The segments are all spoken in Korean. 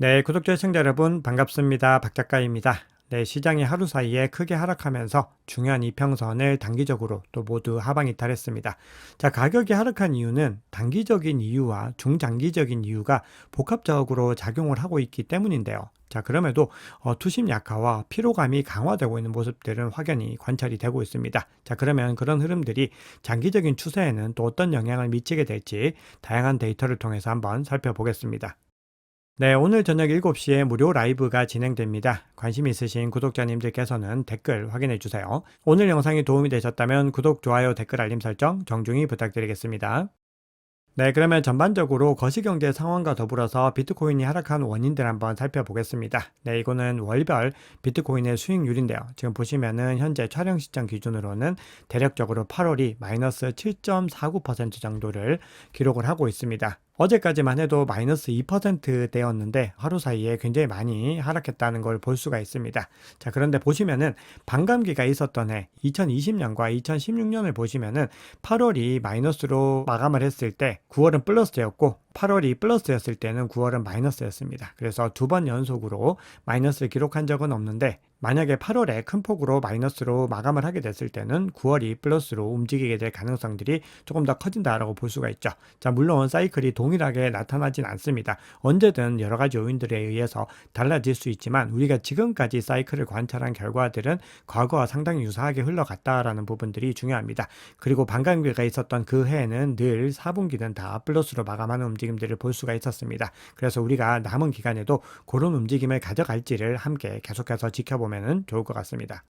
네, 구독자 시청자 여러분 반갑습니다. 박 작가입니다. 네, 시장이 하루 사이에 크게 하락하면서 중요한 이평선을 단기적으로 또 모두 하방 이탈했습니다. 자, 가격이 하락한 이유는 단기적인 이유와 중장기적인 이유가 복합적으로 작용을 하고 있기 때문인데요. 자, 그럼에도 어, 투심 약화와 피로감이 강화되고 있는 모습들은 확연히 관찰이 되고 있습니다. 자, 그러면 그런 흐름들이 장기적인 추세에는 또 어떤 영향을 미치게 될지 다양한 데이터를 통해서 한번 살펴보겠습니다. 네, 오늘 저녁 7시에 무료 라이브가 진행됩니다. 관심 있으신 구독자님들께서는 댓글 확인해 주세요. 오늘 영상이 도움이 되셨다면 구독, 좋아요, 댓글 알림 설정 정중히 부탁드리겠습니다. 네, 그러면 전반적으로 거시경제 상황과 더불어서 비트코인이 하락한 원인들 한번 살펴보겠습니다. 네, 이거는 월별 비트코인의 수익률인데요. 지금 보시면은 현재 촬영 시점 기준으로는 대략적으로 8월이 마이너스 7.49% 정도를 기록을 하고 있습니다. 어제까지만 해도 마이너스 2%대였는데 하루 사이에 굉장히 많이 하락했다는 걸 볼 수가 있습니다. 자, 그런데 보시면은 반감기가 있었던 해 2020년과 2016년을 보시면은 8월이 마이너스로 마감을 했을 때 9월은 플러스였고 8월이 플러스였을 때는 9월은 마이너스였습니다. 그래서 두 번 연속으로 마이너스를 기록한 적은 없는데 만약에 8월에 큰 폭으로 마이너스로 마감을 하게 됐을 때는 9월이 플러스로 움직이게 될 가능성들이 조금 더 커진다라고 볼 수가 있죠. 자, 물론 사이클이 동일하게 나타나진 않습니다. 언제든 여러 가지 요인들에 의해서 달라질 수 있지만 우리가 지금까지 사이클을 관찰한 결과들은 과거와 상당히 유사하게 흘러갔다라는 부분들이 중요합니다. 그리고 반감기가 있었던 그 해에는 늘 4분기는 다 플러스로 마감하는 움직임들을 볼 수가 있었습니다. 그래서 우리가 남은 기간에도 그런 움직임을 가져갈지를 함께 계속해서 지켜보면 보면 좋을 것 같습니다.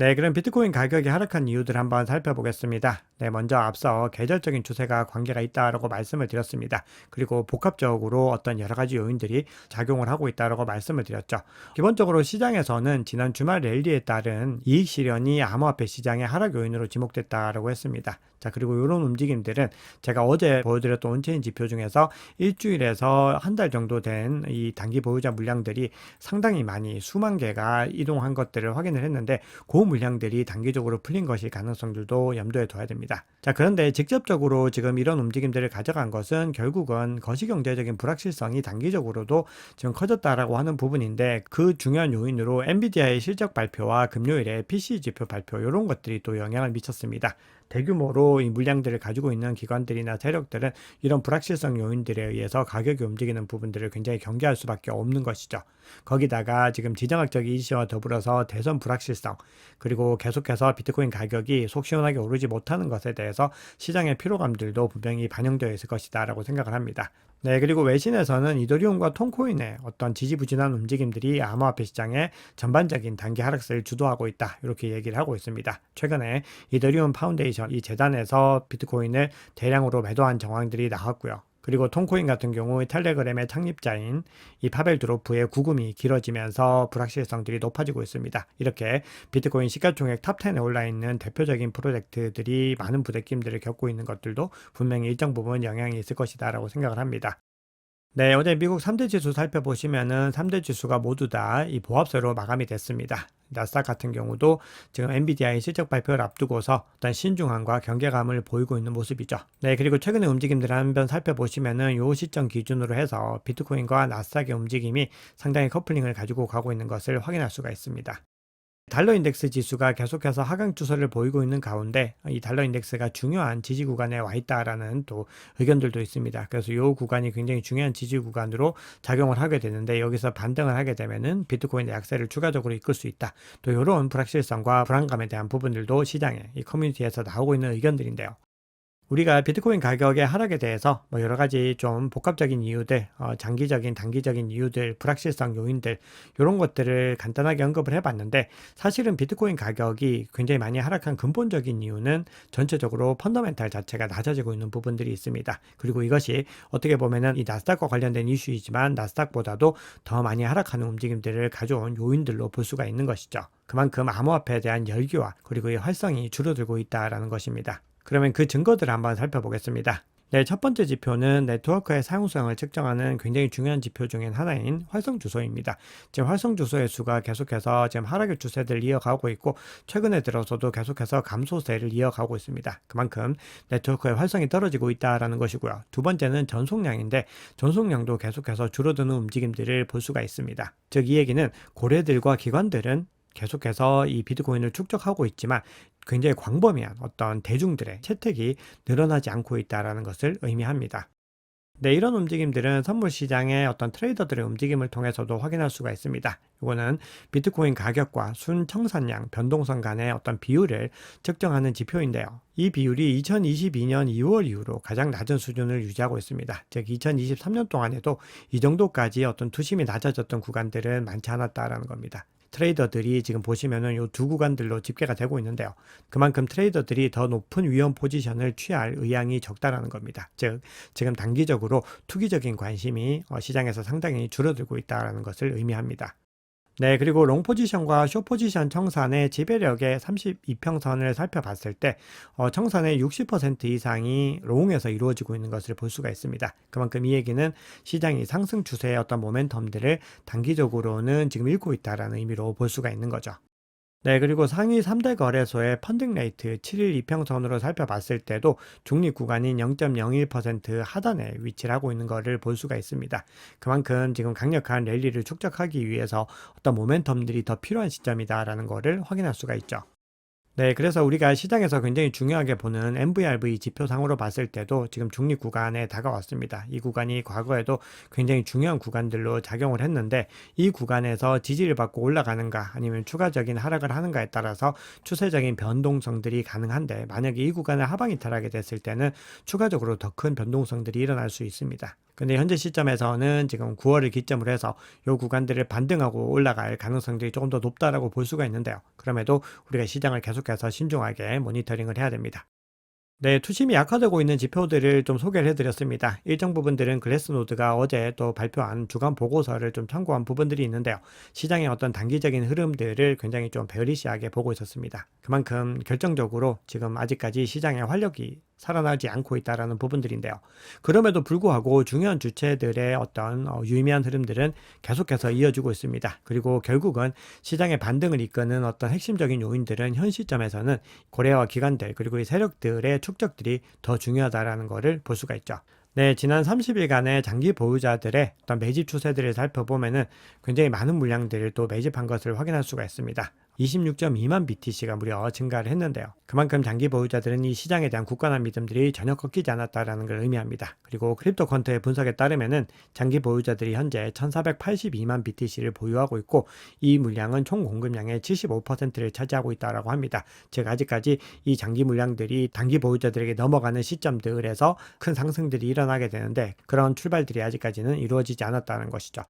네, 그럼 비트코인 가격이 하락한 이유들 한번 살펴보겠습니다. 네, 먼저 앞서 계절적인 추세가 관계가 있다라고 말씀을 드렸습니다. 그리고 복합적으로 어떤 여러 가지 요인들이 작용을 하고 있다라고 말씀을 드렸죠. 기본적으로 시장에서는 지난 주말 랠리에 따른 이익 실현이 암호화폐 시장의 하락 요인으로 지목됐다라고 했습니다. 자, 그리고 이런 움직임들은 제가 어제 보여드렸던 온체인 지표 중에서 일주일에서 한 달 정도 된 이 단기 보유자 물량들이 상당히 많이 수만 개가 이동한 것들을 확인을 했는데 그 물량들이 단기적으로 풀린 것일 가능성들도 염두에 둬야 됩니다. 자, 그런데 직접적으로 지금 이런 움직임들을 가져간 것은 결국은 거시경제적인 불확실성이 단기적으로도 지금 커졌다라고 하는 부분인데 그 중요한 요인으로 엔비디아의 실적 발표와 금요일에 PC 지표 발표 이런 것들이 또 영향을 미쳤습니다. 대규모로 이 물량들을 가지고 있는 기관들이나 세력들은 이런 불확실성 요인들에 의해서 가격이 움직이는 부분들을 굉장히 경계할 수밖에 없는 것이죠. 거기다가 지금 지정학적 이슈와 더불어서 대선 불확실성 그리고 계속해서 비트코인 가격이 속 시원하게 오르지 못하는 것에 대해서 시장의 피로감들도 분명히 반영되어 있을 것이다라고 생각을 합니다. 네, 그리고 외신에서는 이더리움과 통코인의 어떤 지지부진한 움직임들이 암호화폐 시장의 전반적인 단기 하락세를 주도하고 있다. 이렇게 얘기를 하고 있습니다. 최근에 이더리움 파운데이션 이 재단에서 비트코인을 대량으로 매도한 정황들이 나왔고요. 그리고 통코인 같은 경우 텔레그램의 창립자인 이 파벨 드로프의 구금이 길어지면서 불확실성들이 높아지고 있습니다. 이렇게 비트코인 시가총액 탑10에 올라 있는 대표적인 프로젝트들이 많은 부대낌들을 겪고 있는 것들도 분명히 일정 부분 영향이 있을 것이다 라고 생각을 합니다. 네, 어제 미국 3대 지수 살펴보시면은 3대 지수가 모두 다 이 보합세로 마감이 됐습니다. 나스닥 같은 경우도 지금 엔비디아의 실적 발표를 앞두고서 어떤 신중함과 경계감을 보이고 있는 모습이죠. 네, 그리고 최근의 움직임들을 한번 살펴보시면은 요 시점 기준으로 해서 비트코인과 나스닥의 움직임이 상당히 커플링을 가지고 가고 있는 것을 확인할 수가 있습니다. 달러 인덱스 지수가 계속해서 하강 추세를 보이고 있는 가운데 이 달러 인덱스가 중요한 지지 구간에 와 있다라는 또 의견들도 있습니다. 그래서 이 구간이 굉장히 중요한 지지 구간으로 작용을 하게 되는데 여기서 반등을 하게 되면은 비트코인의 약세를 추가적으로 이끌 수 있다. 또 이런 불확실성과 불안감에 대한 부분들도 시장에 이 커뮤니티에서 나오고 있는 의견들인데요. 우리가 비트코인 가격의 하락에 대해서 뭐 여러 가지 좀 복합적인 이유들, 어, 장기적인, 단기적인 이유들, 불확실성 요인들, 이런 것들을 간단하게 언급을 해봤는데 사실은 비트코인 가격이 굉장히 많이 하락한 근본적인 이유는 전체적으로 펀더멘탈 자체가 낮아지고 있는 부분들이 있습니다. 그리고 이것이 어떻게 보면은 이 나스닥과 관련된 이슈이지만 나스닥보다도 더 많이 하락하는 움직임들을 가져온 요인들로 볼 수가 있는 것이죠. 그만큼 암호화폐에 대한 열기와 그리고 이 활성이 줄어들고 있다라는 것입니다. 그러면 그 증거들을 한번 살펴보겠습니다. 네, 첫 번째 지표는 네트워크의 사용성을 측정하는 굉장히 중요한 지표 중인 하나인 활성 주소입니다. 지금 활성 주소의 수가 계속해서 지금 하락의 추세를 이어가고 있고 최근에 들어서도 계속해서 감소세를 이어가고 있습니다. 그만큼 네트워크의 활성이 떨어지고 있다라는 것이고요. 두 번째는 전송량인데 전송량도 계속해서 줄어드는 움직임들을 볼 수가 있습니다. 즉 이 얘기는 고래들과 기관들은 계속해서 이 비트코인을 축적하고 있지만 굉장히 광범위한 어떤 대중들의 채택이 늘어나지 않고 있다라는 것을 의미합니다. 네, 이런 움직임들은 선물 시장의 어떤 트레이더들의 움직임을 통해서도 확인할 수가 있습니다. 이거는 비트코인 가격과 순 청산량 변동성 간의 어떤 비율을 측정하는 지표인데요. 이 비율이 2022년 2월 이후로 가장 낮은 수준을 유지하고 있습니다. 즉 2023년 동안에도 이 정도까지 어떤 투심이 낮아졌던 구간들은 많지 않았다라는 겁니다. 트레이더들이 지금 보시면은 요 두 구간들로 집계가 되고 있는데요. 그만큼 트레이더들이 더 높은 위험 포지션을 취할 의향이 적다라는 겁니다. 즉, 지금 단기적으로 투기적인 관심이 어, 시장에서 상당히 줄어들고 있다는 것을 의미합니다. 네, 그리고 롱 포지션과 쇼 포지션 청산의 지배력의 32평선을 살펴봤을 때 어, 청산의 60% 이상이 롱에서 이루어지고 있는 것을 볼 수가 있습니다. 그만큼 이 얘기는 시장이 상승 추세의 어떤 모멘텀들을 단기적으로는 지금 읽고 있다라는 의미로 볼 수가 있는 거죠. 네, 그리고 상위 3대 거래소의 펀딩 레이트 7일 이평선으로 살펴봤을 때도 중립 구간인 0.01% 하단에 위치를 하고 있는 것을 볼 수가 있습니다. 그만큼 지금 강력한 랠리를 축적하기 위해서 어떤 모멘텀들이 더 필요한 시점이다라는 것을 확인할 수가 있죠. 네, 그래서 우리가 시장에서 굉장히 중요하게 보는 MVRV 지표상으로 봤을 때도 지금 중립 구간에 다가왔습니다. 이 구간이 과거에도 굉장히 중요한 구간들로 작용을 했는데 이 구간에서 지지를 받고 올라가는가 아니면 추가적인 하락을 하는가에 따라서 추세적인 변동성들이 가능한데 만약에 이 구간을 하방 이 탈하게 됐을 때는 추가적으로 더 큰 변동성들이 일어날 수 있습니다. 근데 현재 시점에서는 지금 9월을 기점으로 해서 이 구간들을 반등하고 올라갈 가능성들이 조금 더 높다라고 볼 수가 있는데요. 그럼에도 우리가 시장을 계속해서 신중하게 모니터링을 해야 됩니다. 네, 투심이 약화되고 있는 지표들을 좀 소개를 해드렸습니다. 일정 부분들은 글래스노드가 어제 또 발표한 주간 보고서를 좀 참고한 부분들이 있는데요. 시장의 어떤 단기적인 흐름들을 굉장히 좀 베어리시하게 보고 있었습니다. 그만큼 결정적으로 지금 아직까지 시장의 활력이 살아나지 않고 있다라는 부분들인데요. 그럼에도 불구하고 중요한 주체들의 어떤 어, 유의미한 흐름들은 계속해서 이어지고 있습니다. 그리고 결국은 시장의 반등을 이끄는 어떤 핵심적인 요인들은 현 시점에서는 고래와 기관들 그리고 이 세력들의 축적들이 더 중요하다라는 것을 볼 수가 있죠. 네, 지난 30일간의 장기 보유자들의 어떤 매집 추세들을 살펴보면은 굉장히 많은 물량들을 또 매집한 것을 확인할 수가 있습니다. 26.2만 BTC가 무려 증가를 했는데요. 그만큼 장기 보유자들은 이 시장에 대한 굳건한 믿음들이 전혀 꺾이지 않았다라는 걸 의미합니다. 그리고 크립토 퀀트의 분석에 따르면은 장기 보유자들이 현재 1,482만 BTC를 보유하고 있고 이 물량은 총 공급량의 75%를 차지하고 있다라고 합니다. 즉 아직까지 이 장기 물량들이 단기 보유자들에게 넘어가는 시점들에서 큰 상승들이 일어나게 되는데 그런 출발들이 아직까지는 이루어지지 않았다는 것이죠.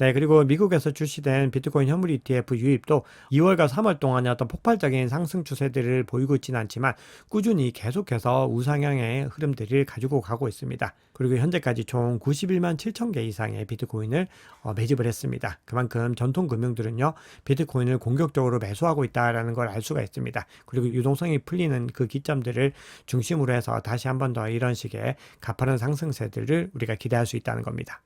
네, 그리고 미국에서 출시된 비트코인 현물 ETF 유입도 2월과 3월 동안의 어떤 폭발적인 상승 추세들을 보이고 있지는 않지만 꾸준히 계속해서 우상향의 흐름들을 가지고 가고 있습니다. 그리고 현재까지 총 91만 7천 개 이상의 비트코인을 어, 매집을 했습니다. 그만큼 전통 금융들은요, 비트코인을 공격적으로 매수하고 있다라는 걸 알 수가 있습니다. 그리고 유동성이 풀리는 그 기점들을 중심으로 해서 다시 한 번 더 이런 식의 가파른 상승세들을 우리가 기대할 수 있다는 겁니다.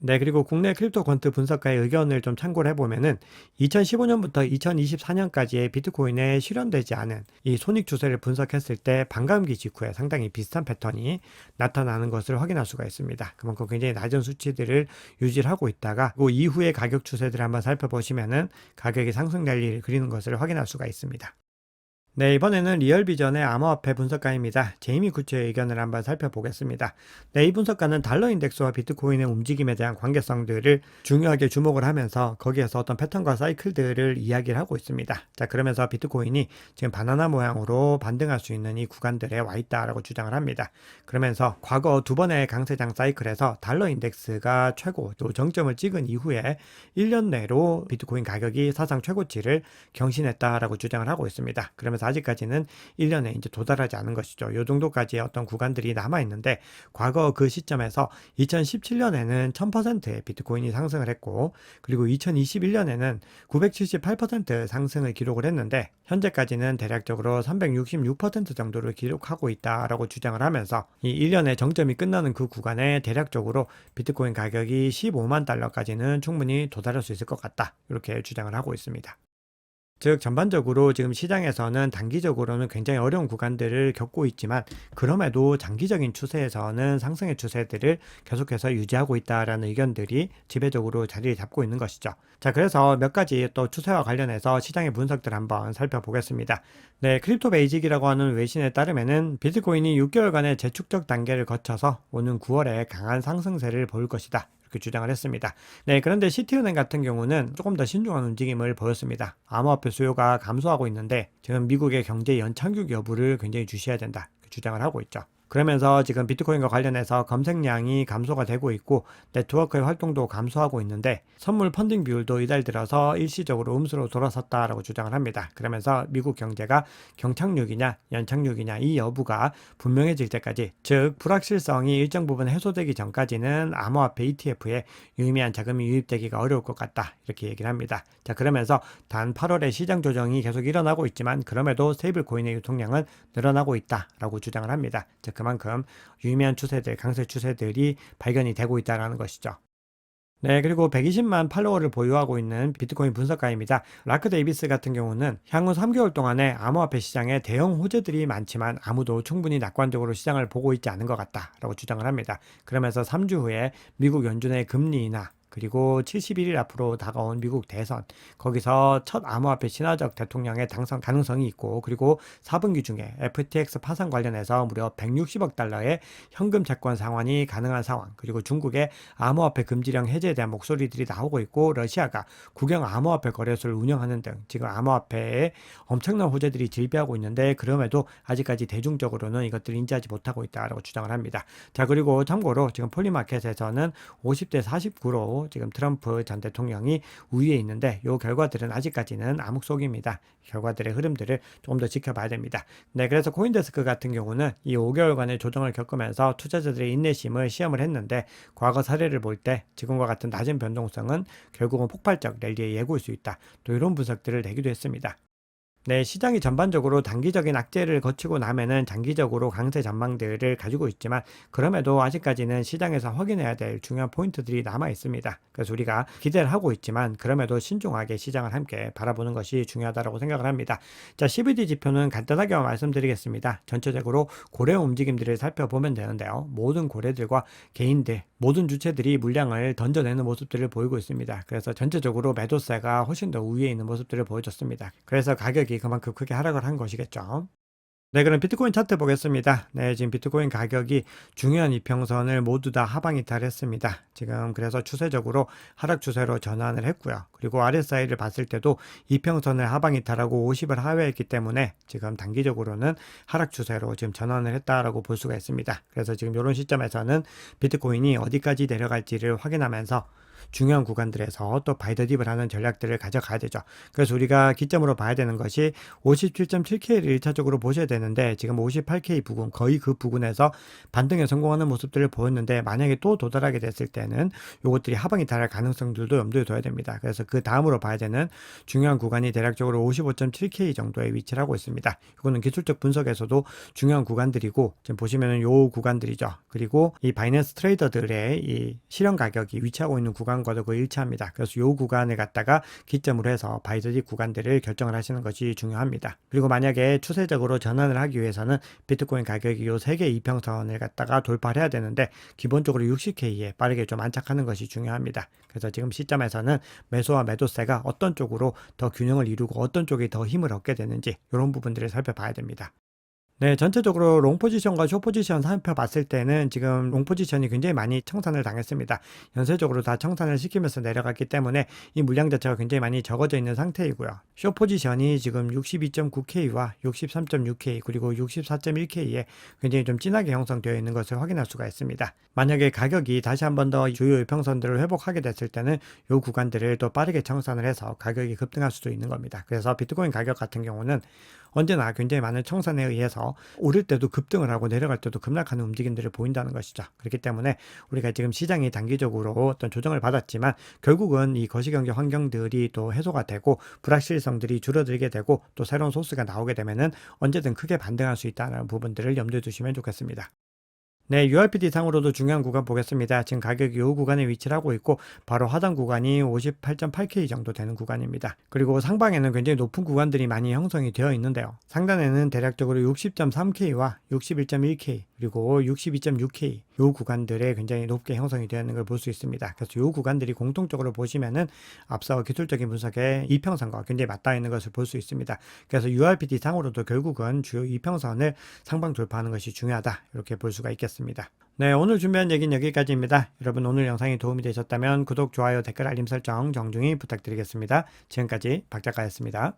네, 그리고 국내 크립토 퀀트 분석가의 의견을 좀 참고를 해보면은 2015년부터 2024년까지의 비트코인에 실현되지 않은 이 손익 추세를 분석했을 때 반감기 직후에 상당히 비슷한 패턴이 나타나는 것을 확인할 수가 있습니다. 그만큼 굉장히 낮은 수치들을 유지를 하고 있다가 그 이후의 가격 추세들을 한번 살펴보시면은 가격이 상승 랠리를 그리는 것을 확인할 수가 있습니다. 네, 이번에는 리얼비전의 암호화폐 분석가입니다. 제이미 구츠의 의견을 한번 살펴보겠습니다. 네, 이 분석가는 달러 인덱스와 비트코인의 움직임에 대한 관계성들을 중요하게 주목을 하면서 거기에서 어떤 패턴과 사이클들을 이야기를 하고 있습니다. 자, 그러면서 비트코인이 지금 바나나 모양으로 반등할 수 있는 이 구간들에 와 있다라고 주장을 합니다. 그러면서 과거 두 번의 강세장 사이클에서 달러 인덱스가 최고 또 정점을 찍은 이후에 1년 내로 비트코인 가격이 사상 최고치를 경신했다라고 주장을 하고 있습니다. 그러면서 아직까지는 1년에 이제 도달하지 않은 것이죠. 요 정도까지의 어떤 구간들이 남아 있는데 과거 그 시점에서 2017년에는 1000%의 비트코인이 상승을 했고 그리고 2021년에는 978% 상승을 기록을 했는데 현재까지는 대략적으로 366% 정도를 기록하고 있다라고 주장을 하면서 이 1년의 정점이 끝나는 그 구간에 대략적으로 비트코인 가격이 15만 달러까지는 충분히 도달할 수 있을 것 같다. 이렇게 주장을 하고 있습니다. 즉 전반적으로 지금 시장에서는 단기적으로는 굉장히 어려운 구간들을 겪고 있지만 그럼에도 장기적인 추세에서는 상승의 추세들을 계속해서 유지하고 있다라는 의견들이 지배적으로 자리를 잡고 있는 것이죠. 자, 그래서 몇 가지 또 추세와 관련해서 시장의 분석들 한번 살펴보겠습니다. 네, 크립토 베이직이라고 하는 외신에 따르면은 비트코인이 6개월간의 재축적 단계를 거쳐서 오는 9월에 강한 상승세를 보일 것이다. 이렇게 주장을 했습니다. 네, 그런데 시티은행 같은 경우는 조금 더 신중한 움직임을 보였습니다. 암호화폐 수요가 감소하고 있는데 지금 미국의 경제 연착륙 여부를 굉장히 주시해야 된다. 주장을 하고 있죠. 그러면서 지금 비트코인과 관련해서 검색량이 감소가 되고 있고 네트워크의 활동도 감소하고 있는데 선물 펀딩 비율도 이달 들어서 일시적으로 음수로 돌아섰다라고 주장을 합니다. 그러면서 미국 경제가 경착륙이냐 연착륙이냐 이 여부가 분명해질 때까지 즉 불확실성이 일정 부분 해소되기 전까지는 암호화폐 ETF에 유의미한 자금이 유입되기가 어려울 것 같다 이렇게 얘기를 합니다. 자 그러면서 단 8월에 시장 조정이 계속 일어나고 있지만 그럼에도 스테이블 코인의 유통량은 늘어나고 있다라고 주장을 합니다. 즉 그만큼 유의미한 추세들, 강세 추세들이 발견이 되고 있다는 것이죠. 네, 그리고 120만 팔로워를 보유하고 있는 비트코인 분석가입니다. 라크 데이비스 같은 경우는 향후 3개월 동안에 암호화폐 시장에 대형 호재들이 많지만 아무도 충분히 낙관적으로 시장을 보고 있지 않은 것 같다라고 주장을 합니다. 그러면서 3주 후에 미국 연준의 금리 인하 그리고 71일 앞으로 다가온 미국 대선 거기서 첫 암호화폐 친화적 대통령의 당선 가능성이 있고 그리고 4분기 중에 FTX 파산 관련해서 무려 160억 달러의 현금 채권 상환이 가능한 상황 그리고 중국의 암호화폐 금지령 해제에 대한 목소리들이 나오고 있고 러시아가 국영 암호화폐 거래소를 운영하는 등 지금 암호화폐에 엄청난 호재들이 질비하고 있는데 그럼에도 아직까지 대중적으로는 이것들을 인지하지 못하고 있다라고 주장을 합니다. 자 그리고 참고로 지금 폴리마켓에서는 50대 49로 지금 트럼프 전 대통령이 우위에 있는데 이 결과들은 아직까지는 암흑 속입니다. 결과들의 흐름들을 조금 더 지켜봐야 됩니다. 네, 그래서 코인데스크 같은 경우는 이 5개월간의 조정을 겪으면서 투자자들의 인내심을 시험을 했는데 과거 사례를 볼 때 지금과 같은 낮은 변동성은 결국은 폭발적 랠리에 예고일 수 있다. 또 이런 분석들을 내기도 했습니다. 네, 시장이 전반적으로 단기적인 악재를 거치고 나면은 장기적으로 강세 전망들을 가지고 있지만 그럼에도 아직까지는 시장에서 확인해야 될 중요한 포인트들이 남아 있습니다. 그래서 우리가 기대를 하고 있지만 그럼에도 신중하게 시장을 함께 바라보는 것이 중요하다고 생각을 합니다. 자, CBD 지표는 간단하게 말씀드리겠습니다. 전체적으로 고래 움직임들을 살펴보면 되는데요. 모든 고래들과 개인들, 모든 주체들이 물량을 던져내는 모습들을 보이고 있습니다. 그래서 전체적으로 매도세가 훨씬 더 우위에 있는 모습들을 보여줬습니다. 그래서 가격이 그만큼 크게 하락을 한 것이겠죠. 네, 그럼 비트코인 차트 보겠습니다. 네, 지금 비트코인 가격이 중요한 이평선을 모두 다 하방 이탈했습니다. 지금 그래서 추세적으로 하락 추세로 전환을 했고요. 그리고 RSI를 봤을 때도 이평선을 하방 이탈하고 50을 하회했기 때문에 지금 단기적으로는 하락 추세로 지금 전환을 했다라고 볼 수가 있습니다. 그래서 지금 이런 시점에서는 비트코인이 어디까지 내려갈지를 확인하면서 중요한 구간들에서 또 바이더딥을 하는 전략들을 가져가야 되죠. 그래서 우리가 기점으로 봐야 되는 것이 57.7K를 1차적으로 보셔야 되는데 지금 58K 부근 거의 그 부근에서 반등에 성공하는 모습들을 보였는데 만약에 또 도달하게 됐을 때는 이것들이 하방이 달할 가능성들도 염두에 둬야 됩니다. 그래서 그 다음으로 봐야 되는 중요한 구간이 대략적으로 55.7K 정도에 위치를 하고 있습니다. 이거는 기술적 분석에서도 중요한 구간들이고 지금 보시면은 요 구간들이죠. 그리고 이 바이낸스 트레이더들의 이 실현 가격이 위치하고 있는 구간 과도 그 일치합니다. 그래서 요 구간을 갖다가 기점으로 해서 바이더딥 구간들을 결정을 하시는 것이 중요합니다. 그리고 만약에 추세적으로 전환을 하기 위해서는 비트코인 가격이 요 세 개 이평선을 갖다가 돌파를 해야 되는데 기본적으로 60K에 빠르게 좀 안착하는 것이 중요합니다. 그래서 지금 시점에서는 매수와 매도세가 어떤 쪽으로 더 균형을 이루고 어떤 쪽이 더 힘을 얻게 되는지 이런 부분들을 살펴봐야 됩니다. 네, 전체적으로 롱 포지션과 쇼 포지션 살펴봤을 때는 지금 롱 포지션이 굉장히 많이 청산을 당했습니다. 연쇄적으로 다 청산을 시키면서 내려갔기 때문에 이 물량 자체가 굉장히 많이 적어져 있는 상태이고요. 쇼 포지션이 지금 62.9K와 63.6K 그리고 64.1K에 굉장히 좀 진하게 형성되어 있는 것을 확인할 수가 있습니다. 만약에 가격이 다시 한 번 더 주요 일평선들을 회복하게 됐을 때는 이 구간들을 또 빠르게 청산을 해서 가격이 급등할 수도 있는 겁니다. 그래서 비트코인 가격 같은 경우는 언제나 굉장히 많은 청산에 의해서 오를 때도 급등을 하고 내려갈 때도 급락하는 움직임들을 보인다는 것이죠. 그렇기 때문에 우리가 지금 시장이 단기적으로 어떤 조정을 받았지만 결국은 이 거시경제 환경들이 또 해소가 되고 불확실성들이 줄어들게 되고 또 새로운 소스가 나오게 되면은 언제든 크게 반등할 수 있다는 부분들을 염두에 두시면 좋겠습니다. 네, URPD 상으로도 중요한 구간 보겠습니다. 지금 가격이 이 구간에 위치를 하고 있고 바로 하단 구간이 58.8K 정도 되는 구간입니다. 그리고 상방에는 굉장히 높은 구간들이 많이 형성이 되어 있는데요. 상단에는 대략적으로 60.3K와 61.1K 그리고 62.6K 이 구간들에 굉장히 높게 형성이 되어 있는 걸 볼 수 있습니다. 그래서 이 구간들이 공통적으로 보시면은 앞서 기술적인 분석의 이평선과 굉장히 맞닿아 있는 것을 볼 수 있습니다. 그래서 URPD 상으로도 결국은 주요 이평선을 상방 돌파하는 것이 중요하다 이렇게 볼 수가 있 겠습니다. 네, 오늘 준비한 얘기는 여기까지입니다. 여러분 오늘 영상이 도움이 되셨다면 구독, 좋아요, 댓글, 알림 설정 정중히 부탁드리겠습니다. 지금까지 박 작가였습니다.